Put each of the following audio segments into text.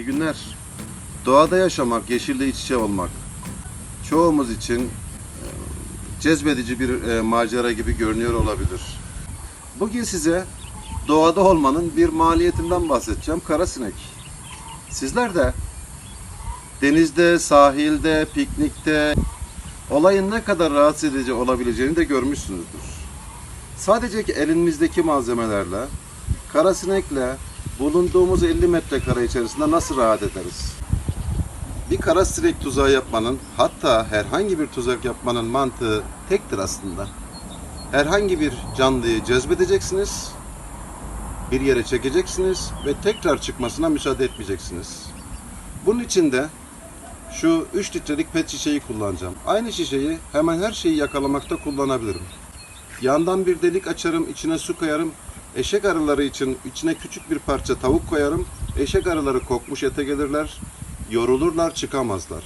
İyi günler. Doğada yaşamak, yeşilde iç içe olmak çoğumuz için e, cezbedici bir e, macera gibi görünüyor olabilir. Bugün size doğada olmanın bir maliyetinden bahsedeceğim. Karasinek. Sizler de denizde, sahilde, piknikte olayın ne kadar rahatsız edici olabileceğini de görmüşsünüzdür. Sadece elimizdeki malzemelerle, karasinekle bulunduğumuz 50 metrekare içerisinde nasıl rahat ederiz? Bir karasinek tuzağı yapmanın, hatta herhangi bir tuzak yapmanın mantığı tektir aslında. Herhangi bir canlıyı cezbedeceksiniz, bir yere çekeceksiniz ve tekrar çıkmasına müsaade etmeyeceksiniz. Bunun için de şu 3 litrelik pet şişeyi kullanacağım. Aynı şişeyi hemen her şeyi yakalamakta kullanabilirim. Yandan bir delik açarım, içine su koyarım. Eşek arıları için içine küçük bir parça tavuk koyarım. Eşek arıları kokmuş ete gelirler. Yorulurlar, çıkamazlar.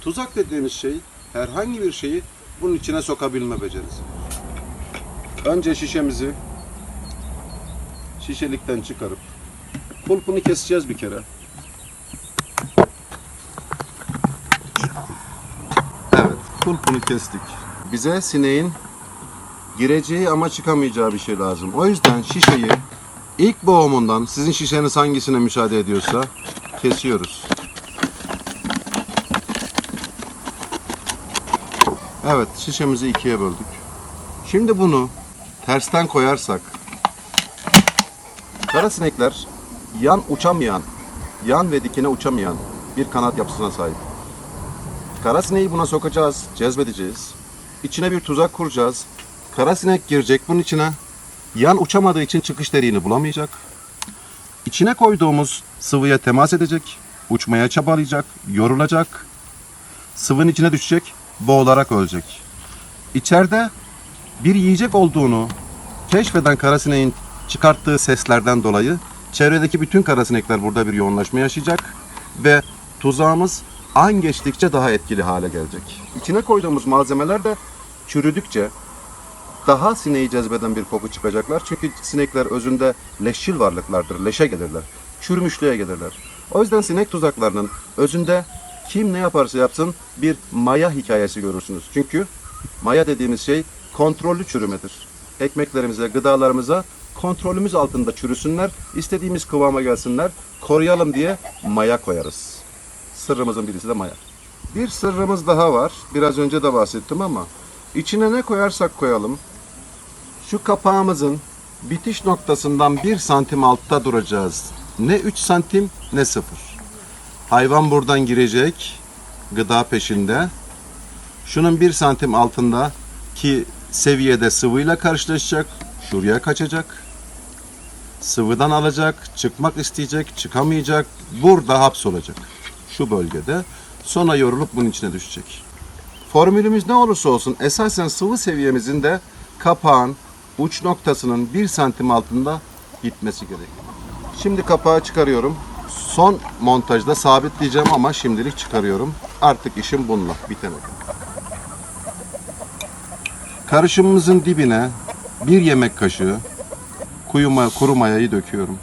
Tuzak dediğimiz şey herhangi bir şeyi bunun içine sokabilme becerisi. Önce şişemizi şişelikten çıkarıp kulpunu keseceğiz bir kere. Evet, kulpunu kestik. Bize sineğin gireceği ama çıkamayacağı bir şey lazım. O yüzden şişeyi ilk boğumundan sizin şişeniz hangisine müsaade ediyorsa kesiyoruz. Evet, şişemizi ikiye böldük. Şimdi bunu tersten koyarsak Karasinekler yan uçamayan, yan ve dikine uçamayan bir kanat yapısına sahip. Karasineği buna sokacağız, cezbedeceğiz. İçine bir tuzak kuracağız. Karasinek girecek bunun içine. Yan uçamadığı için çıkış deliğini bulamayacak. İçine koyduğumuz sıvıya temas edecek, uçmaya çabalayacak, yorulacak. Sıvının içine düşecek, boğularak ölecek. İçeride bir yiyecek olduğunu keşfeden karasineğin çıkarttığı seslerden dolayı çevredeki bütün karasinekler burada bir yoğunlaşma yaşayacak ve tuzağımız an geçtikçe daha etkili hale gelecek. İçine koyduğumuz malzemeler de çürüdükçe daha sineği cezbeden bir koku çıkacaklar. Çünkü sinekler özünde leşçil varlıklardır, leşe gelirler, çürümüşlüğe gelirler. O yüzden sinek tuzaklarının özünde kim ne yaparsa yapsın bir maya hikayesi görürsünüz. Çünkü maya dediğimiz şey kontrollü çürümedir. Ekmeklerimize, gıdalarımıza kontrolümüz altında çürüsünler, istediğimiz kıvama gelsinler, koruyalım diye maya koyarız. Sırrımızın birisi de maya. Bir sırrımız daha var. Biraz önce de bahsettim ama içine ne koyarsak koyalım şu kapağımızın bitiş noktasından bir santim altta duracağız. Ne 3 santim ne 0. Hayvan buradan girecek gıda peşinde. Şunun bir santim altında ki seviyede sıvıyla karşılaşacak. Şuraya kaçacak. Sıvıdan alacak, çıkmak isteyecek, çıkamayacak. Burada hapsolacak. Şu bölgede. Sonra yorulup bunun içine düşecek. Formülümüz ne olursa olsun esasen sıvı seviyemizin de kapağın uç noktasının bir santim altında gitmesi gerekiyor. Şimdi kapağı çıkarıyorum. Son montajda sabitleyeceğim ama şimdilik çıkarıyorum. Artık işim bununla bitene. Karışımımızın dibine bir yemek kaşığı kuyuma, kuru mayayı döküyorum.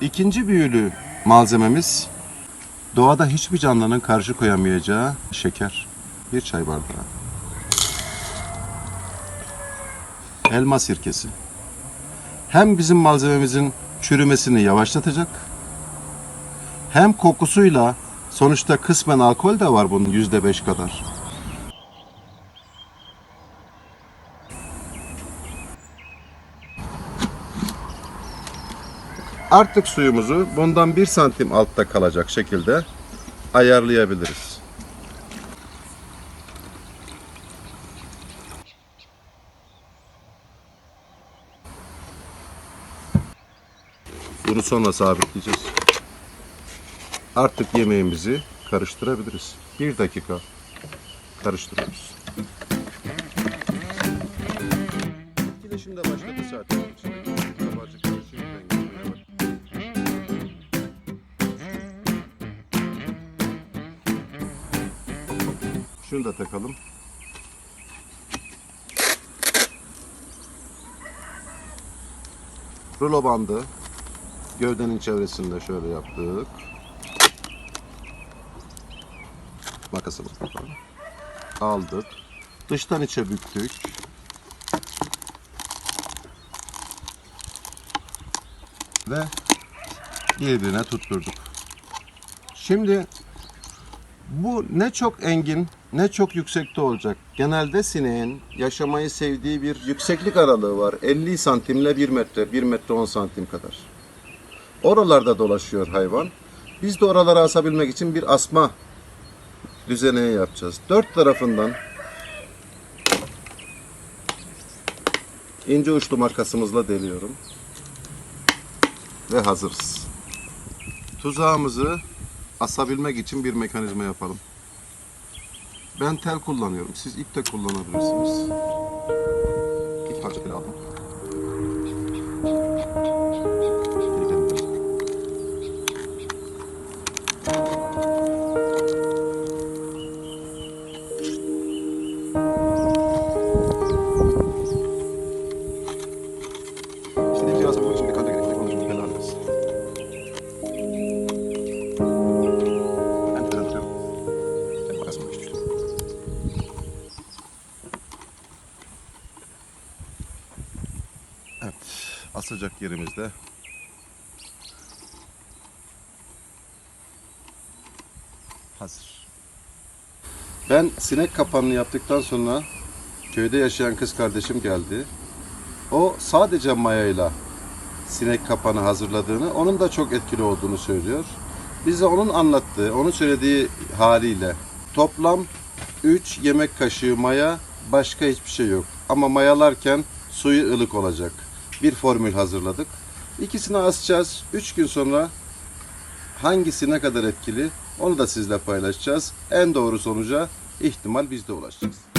İkinci büyülü malzememiz doğada hiçbir canlının karşı koyamayacağı şeker. Bir çay bardağı. Elma sirkesi. Hem bizim malzememizin çürümesini yavaşlatacak hem kokusuyla sonuçta kısmen alkol de var bunun yüzde beş kadar. Artık suyumuzu bundan bir santim altta kalacak şekilde ayarlayabiliriz. Bunu sonra sabitleyeceğiz. Artık yemeğimizi karıştırabiliriz. Bir dakika karıştırıyoruz. Şunu da takalım. Rulo bandı gövdenin çevresinde şöyle yaptık. Makasımızı aldık. Dıştan içe büktük. Ve birbirine tutturduk. Şimdi bu ne çok engin ne çok yüksekte olacak. Genelde sineğin yaşamayı sevdiği bir yükseklik aralığı var. 50 santimle 1 metre, 1 metre 10 santim kadar. Oralarda dolaşıyor hayvan. Biz de oraları asabilmek için bir asma düzeneği yapacağız. Dört tarafından ince uçlu makasımızla deliyorum. Ve hazırız. Tuzağımızı asabilmek için bir mekanizma yapalım. Ben tel kullanıyorum. Siz ip de kullanabilirsiniz. İki parça tel aldım. Asacak yerimizde. Hazır. Ben sinek kapanını yaptıktan sonra köyde yaşayan kız kardeşim geldi. O sadece mayayla sinek kapanı hazırladığını, onun da çok etkili olduğunu söylüyor. Bize onun anlattığı, onun söylediği haliyle toplam 3 yemek kaşığı maya, başka hiçbir şey yok. Ama mayalarken suyu ılık olacak. Bir formül hazırladık. İkisini asacağız. 3 gün sonra hangisi ne kadar etkili onu da sizle paylaşacağız. En doğru sonuca ihtimal biz de ulaşacağız.